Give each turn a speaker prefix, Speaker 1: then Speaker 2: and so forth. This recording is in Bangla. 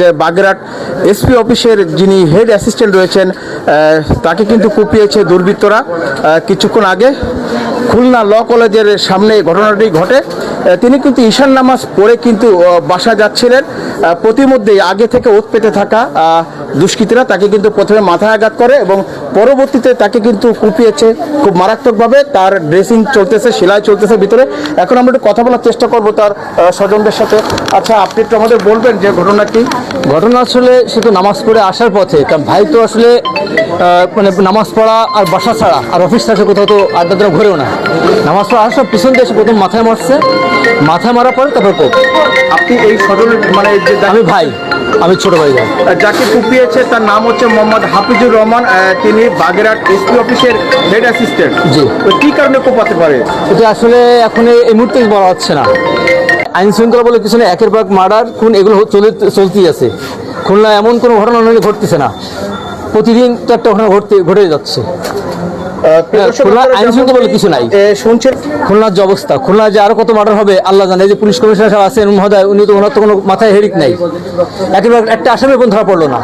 Speaker 1: যে বাগেরহাট এসপি অফিসের যিনি হেড অ্যাসিস্ট্যান্ট রয়েছেন তাকে কিন্তু কুপিয়েছে দুর্বৃত্তরা। কিছুক্ষণ আগে খুলনা ল কলেজের সামনে ঘটনাটি ঘটে। তিনি কিন্তু ঈশান নামাজ পড়ে কিন্তু বাসা যাচ্ছিলেন। প্রতিমধ্যেই আগে থেকে ওত পেতে থাকা দুষ্কৃতীরা তাকে কিন্তু প্রথমে মাথায় আঘাত করে এবং পরবর্তীতে তাকে কিন্তু কুপিয়েছে খুব মারাত্মকভাবে তার ড্রেসিং চলতেছে সেলাই চলতেছে ভিতরে। এখন আমরা একটু কথা বলার চেষ্টা করব তার স্বজনদের সাথে। আচ্ছা আপনি একটু আমাদের বলবেন যে ঘটনা কি
Speaker 2: ঘটনা আসলে সে তো নামাজ পড়ে আসার পথে কারণ ভাই তো আসলে মানে নামাজ পড়া আর বাসা ছাড়া আর অফিস থাকে কোথাও তো আড্ডা দ্বারা ঘুরেও না। নামাজ পড়া আসার পিছন দিয়ে এসে প্রথম মাথায় মারছে মাথায় মারার পরে তারপর কোপ।
Speaker 1: আপনি এই স্বজন মানে যে
Speaker 2: আমি ভাই। আমি ছোট ভাই যাই
Speaker 1: যাকে কুপিয়েছে তার নাম হচ্ছে মোহাম্মদ হাফিজুর রহমান তিনি বাগেরহাট এসপি অফিসের হেড অ্যাসিস্ট্যান্ট
Speaker 2: জি।
Speaker 1: তো কি কারণে কোপাতে পারে?
Speaker 2: এটা আসলে এখন এই- মুহূর্তে বলা হচ্ছে না। আইন শৃঙ্খলা বলে কিছু না একের পর মার্ডার খুন এগুলো চলে চলতেই আছে। খুলনা এমন কোনো ঘটনা ঘটতেছে না। প্রতিদিন তো একটা ঘটনা ঘটতে ঘটে যাচ্ছে। বলে কিছু নাই।
Speaker 1: শুনছেন?
Speaker 2: খুলনার যে অবস্থা খুলনা যে আরও কত মার্ডার হবে আল্লাহ জানে যে পুলিশ কমিশনার সাহেব আছেন মহোদয় উনি তো ওনার তো কোনো মাথায় হেরিক নাই। একেবারে একটা আসামি কোন ধরা পড়ল না।